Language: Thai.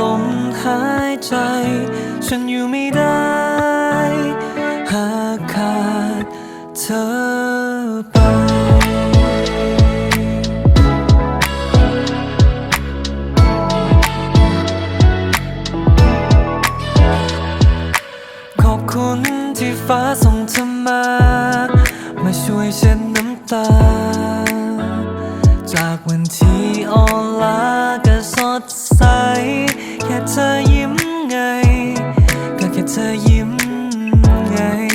ลมหายใจ ฉันอยู่ไม่ได้ หากขาดเธอไปขอบคุณที่ฟ้าส่งเธอมา มาช่วยเช็ดน้ำตา จากวันที่อ่อนล้ากัน แค่เธอยิ้มไง